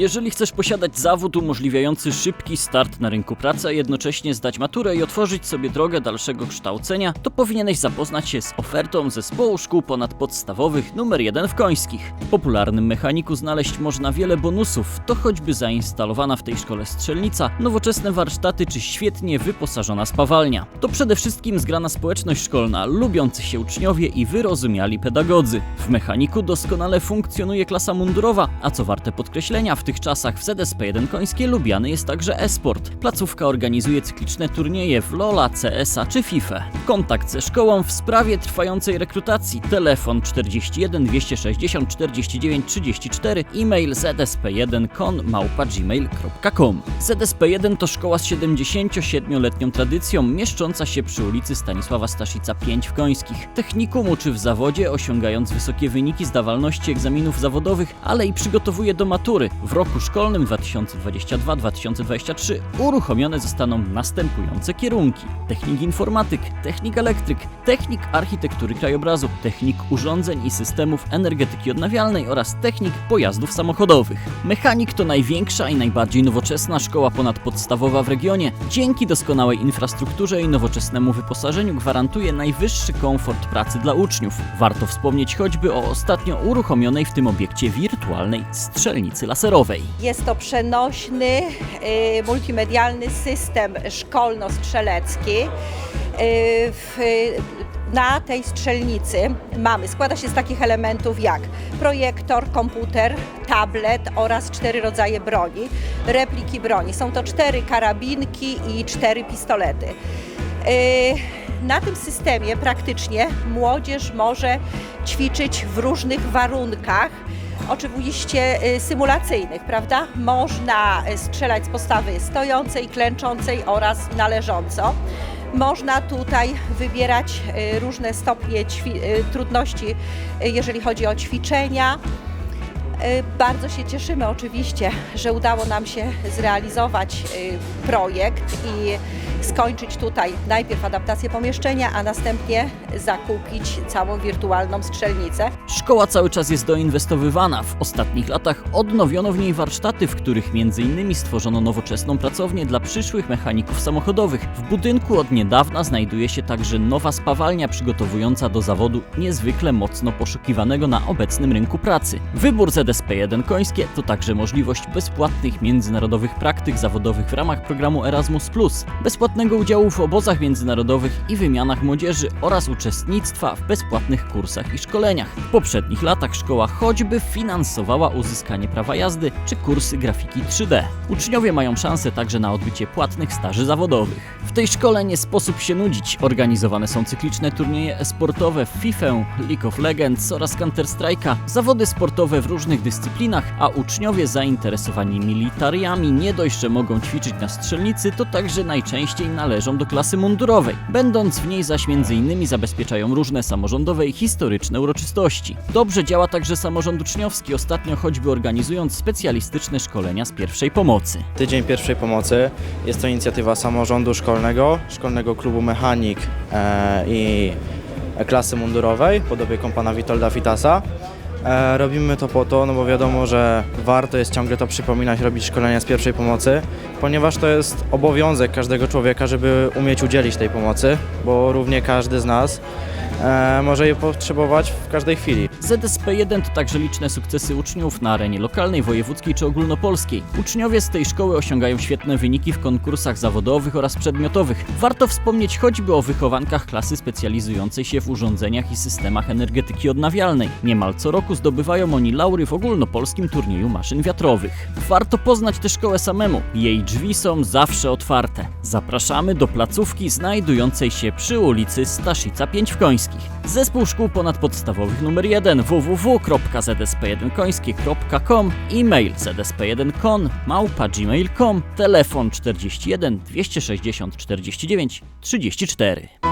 Jeżeli chcesz posiadać zawód umożliwiający szybki start na rynku pracy, a jednocześnie zdać maturę i otworzyć sobie drogę dalszego kształcenia, to powinieneś zapoznać się z ofertą zespołu szkół ponadpodstawowych numer 1 w Końskich. W popularnym mechaniku znaleźć można wiele bonusów, to choćby zainstalowana w tej szkole strzelnica, nowoczesne warsztaty czy świetnie wyposażona spawalnia. To przede wszystkim zgrana społeczność szkolna, lubiący się uczniowie i wyrozumiali pedagodzy. W mechaniku doskonale funkcjonuje klasa mundurowa, a co warte podkreślenia, w tych czasach w ZSP1 Końskie lubiany jest także e-sport. Placówka organizuje cykliczne turnieje w LoLa, CS-a czy FIFA. Kontakt ze szkołą w sprawie trwającej rekrutacji. Telefon 41 260 49 34, e-mail zsp1kon@gmail.com. ZSP1 to szkoła z 77-letnią tradycją, mieszcząca się przy ulicy Stanisława Staszica 5 w Końskich. Technikum uczy w zawodzie, osiągając wysokie wyniki zdawalności egzaminów zawodowych, ale i przygotowuje do matury. W roku szkolnym 2022-2023 uruchomione zostaną następujące kierunki: technik informatyk, technik elektryk, technik architektury krajobrazu, technik urządzeń i systemów energetyki odnawialnej oraz technik pojazdów samochodowych. Mechanik to największa i najbardziej nowoczesna szkoła ponadpodstawowa w regionie. Dzięki doskonałej infrastrukturze i nowoczesnemu wyposażeniu gwarantuje najwyższy komfort pracy dla uczniów. Warto wspomnieć choćby o ostatnio uruchomionej w tym obiekcie wirtualnej strzelnicy laserowej. Jest to przenośny, y, multimedialny system szkolno-strzelecki. Y, na tej strzelnicy mamy, składa się z takich elementów jak projektor, komputer, tablet oraz cztery rodzaje broni, repliki broni. Są to cztery karabinki i cztery pistolety. Y, Na tym systemie praktycznie młodzież może ćwiczyć w różnych warunkach, oczywiście y, symulacyjnych, prawda? Można y, strzelać z postawy stojącej, klęczącej oraz należąco. Można tutaj wybierać y, różne stopnie trudności, jeżeli chodzi o ćwiczenia. Bardzo się cieszymy oczywiście, że udało nam się zrealizować projekt i skończyć tutaj najpierw adaptację pomieszczenia, a następnie zakupić całą wirtualną strzelnicę. Szkoła cały czas jest doinwestowywana. W ostatnich latach odnowiono w niej warsztaty, w których m.in. stworzono nowoczesną pracownię dla przyszłych mechaników samochodowych. W budynku od niedawna znajduje się także nowa spawalnia przygotowująca do zawodu niezwykle mocno poszukiwanego na obecnym rynku pracy. Wybór ZSP1 Końskie to także możliwość bezpłatnych międzynarodowych praktyk zawodowych w ramach programu Erasmus+, bezpłatnego udziału w obozach międzynarodowych i wymianach młodzieży oraz uczestnictwa w bezpłatnych kursach i szkoleniach. W poprzednich latach szkoła choćby finansowała uzyskanie prawa jazdy czy kursy grafiki 3D. Uczniowie mają szansę także na odbycie płatnych staży zawodowych. W tej szkole nie sposób się nudzić. Organizowane są cykliczne turnieje e-sportowe w FIFA, League of Legends oraz Counter-Strike'a, zawody sportowe w różnych dyscyplinach, a uczniowie zainteresowani militariami nie dość, że mogą ćwiczyć na strzelnicy, to także najczęściej należą do klasy mundurowej. Będąc w niej zaś m.in. zabezpieczają różne samorządowe i historyczne uroczystości. Dobrze działa także samorząd uczniowski, ostatnio choćby organizując specjalistyczne szkolenia z pierwszej pomocy. Tydzień pierwszej pomocy jest to inicjatywa samorządu szkolnego, szkolnego klubu mechanik e, i klasy mundurowej pod opieką pana Witolda Fitasa. E, robimy to po to, no bo wiadomo, że warto jest ciągle to przypominać, robić szkolenia z pierwszej pomocy, ponieważ to jest obowiązek każdego człowieka, żeby umieć udzielić tej pomocy, bo równie każdy z nas e, może jej potrzebować w każdej chwili. ZSP1 to także liczne sukcesy uczniów na arenie lokalnej, wojewódzkiej czy ogólnopolskiej. Uczniowie z tej szkoły osiągają świetne wyniki w konkursach zawodowych oraz przedmiotowych. Warto wspomnieć choćby o wychowankach klasy specjalizującej się w urządzeniach i systemach energetyki odnawialnej. Niemal co roku zdobywają oni laury w ogólnopolskim turnieju maszyn wiatrowych. Warto poznać tę szkołę samemu. Jej drzwi są zawsze otwarte. Zapraszamy do placówki znajdującej się przy ulicy Staszica 5 w Końskich. Zespół Szkół Ponadpodstawowych nr 1 www.zsp1końskie.com e-mail zsp1kon małpa gmail.com telefon 41 260 49 34